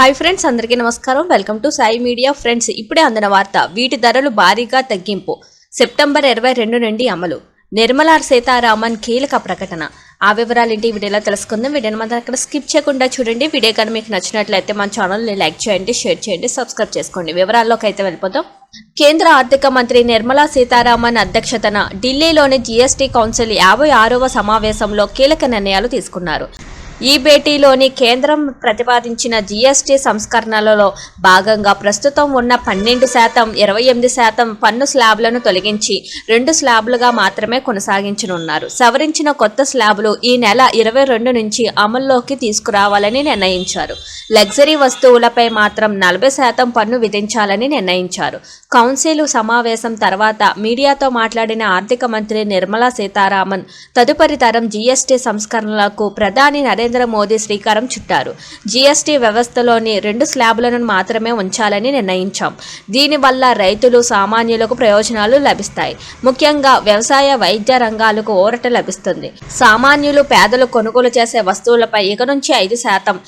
Hi friends అందరికీ నమస్కారం. Welcome to Sai media friends. ఇప్పుడే అందిన వార్త వీటి ధరలు భారీగా తగ్గింపు. సెప్టెంబర్ ఇరవై రెండు నుండి అమలు. నిర్మలా సీతారామన్ కీలక ప్రకటన. ఆ వివరాలు ఏంటి ఈ వీడియోలో తెలుసుకుందాం. వీడియోని మనం అక్కడ స్కిప్ చేయకుండా చూడండి. వీడియో కానీ మీకు నచ్చినట్లయితే మన ఛానల్ని లైక్ చేయండి షేర్ చేయండి సబ్స్క్రైబ్ చేసుకోండి. వివరాల్లోకి అయితే వెళ్ళిపోతాం కేంద్ర ఆర్థిక మంత్రి నిర్మలా సీతారామన్ అధ్యక్షతన ఢిల్లీలోని జీఎస్టీ కౌన్సిల్ యాభై ఆరవ సమావేశంలో కీలక నిర్ణయాలు తీసుకున్నారు. ఈ భేటీలోని కేంద్రం ప్రతిపాదించిన జీఎస్టీ సంస్కరణలలో భాగంగా ప్రస్తుతం ఉన్న పన్నెండు శాతం ఇరవై ఎనిమిది శాతం పన్ను స్లాబ్లను తొలగించి రెండు స్లాబ్లుగా మాత్రమే కొనసాగించనున్నారు. సవరించిన కొత్త స్లాబులు ఈ నెల ఇరవై రెండు నుంచి అమల్లోకి తీసుకురావాలని నిర్ణయించారు. లగ్జరీ వస్తువులపై మాత్రం నలభై శాతం పన్ను విధించాలని నిర్ణయించారు. కౌన్సిల్ సమావేశం తర్వాత మీడియాతో మాట్లాడిన ఆర్థిక మంత్రి నిర్మలా సీతారామన్ తదుపరి తరం జీఎస్టీ సంస్కరణలకు ప్రధాని నరేంద్ర నరేంద్ర మోదీ శ్రీకారం చుట్టారు. జీఎస్టీ వ్యవస్థలోని రెండు స్లాబులను మాత్రమే ఉంచాలని నిర్ణయించాం. దీనివల్ల రైతులు సామాన్యులకు ప్రయోజనాలు లభిస్తాయి. ముఖ్యంగా వ్యవసాయ వైద్య రంగాలకు ఊరట లభిస్తుంది. సామాన్యులు పేదలు కొనుగోలు చేసే వస్తువులపై ఇక నుంచి ఐదు శాతం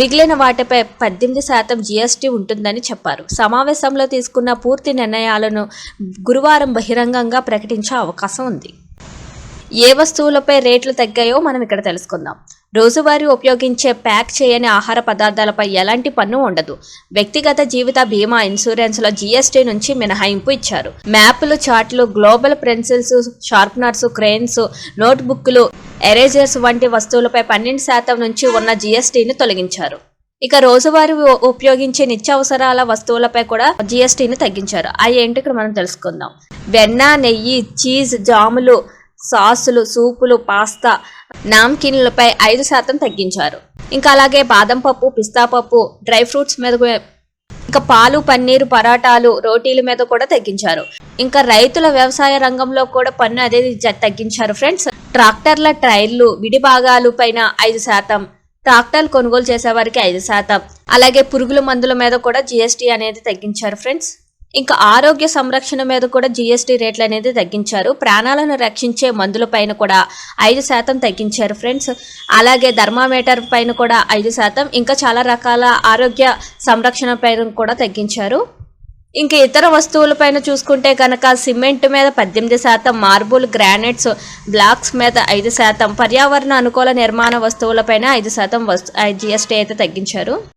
మిగిలిన వాటిపై పద్దెనిమిది శాతం జీఎస్టీ ఉంటుందని చెప్పారు. సమావేశంలో తీసుకున్న పూర్తి నిర్ణయాలను గురువారం బహిరంగంగా ప్రకటించే అవకాశం ఉంది. ఏ వస్తువులపై రేట్లు తగ్గాయో మనం ఇక్కడ తెలుసుకుందాం. రోజువారీ ఉపయోగించే ప్యాక్ చేయని ఆహార పదార్థాలపై ఎలాంటి పన్ను ఉండదు. వ్యక్తిగత జీవిత బీమా ఇన్సూరెన్స్లో జీఎస్టీ నుంచి మినహాయింపు ఇచ్చారు. మ్యాప్లు చార్ట్లు గ్లోబల్ పెన్సిల్స్ షార్ప్నర్స్ క్రెయిన్స్ నోట్బుక్లు ఎరేజర్స్ వంటి వస్తువులపై పన్నెండు శాతం నుంచి ఉన్న జీఎస్టీని తొలగించారు. ఇక రోజువారీ ఉపయోగించే నిత్యావసరాల వస్తువులపై కూడా జీఎస్టీని తగ్గించారు. అవి ఏంటి? ఇక్కడ మనం తెలుసుకుందాం. వెన్న నెయ్యి చీజ్ జాములు సాసులు సూపులు పాస్తా నామ్కిన్లపై ఐదు శాతం తగ్గించారు. ఇంకా అలాగే బాదం పప్పు పిస్తా పప్పు డ్రై ఫ్రూట్స్ మీద ఇంకా పాలు పన్నీరు పరాటాలు రోటీల మీద కూడా తగ్గించారు. ఇంకా రైతుల వ్యవసాయ రంగంలో కూడా పన్ను అనేది తగ్గించారు ఫ్రెండ్స్. ట్రాక్టర్ల టైర్లు విడి భాగాలు పైన ఐదు శాతం ట్రాక్టర్లు కొనుగోలు చేసేవారికి ఐదు శాతం. అలాగే పురుగుల మందుల మీద కూడా జిఎస్టీ అనేది తగ్గించారు ఫ్రెండ్స్. ఇంకా ఆరోగ్య సంరక్షణ మీద కూడా జిఎస్టీ రేట్లు అనేది తగ్గించారు. ప్రాణాలను రక్షించే మందుల పైన కూడా ఐదు శాతం తగ్గించారు ఫ్రెండ్స్. అలాగే థర్మామీటర్ పైన కూడా ఐదు శాతం ఇంకా చాలా రకాల ఆరోగ్య సంరక్షణ పైన కూడా తగ్గించారు. ఇంకా ఇతర వస్తువులపైన చూసుకుంటే కనుక సిమెంట్ మీద పద్దెనిమిది శాతం మార్బుల్ గ్రానైట్స్ బ్లాక్స్ మీద ఐదు శాతం పర్యావరణ అనుకూల నిర్మాణ వస్తువులపైన ఐదు శాతం వస్తు జిఎస్టీ అయితే తగ్గించారు.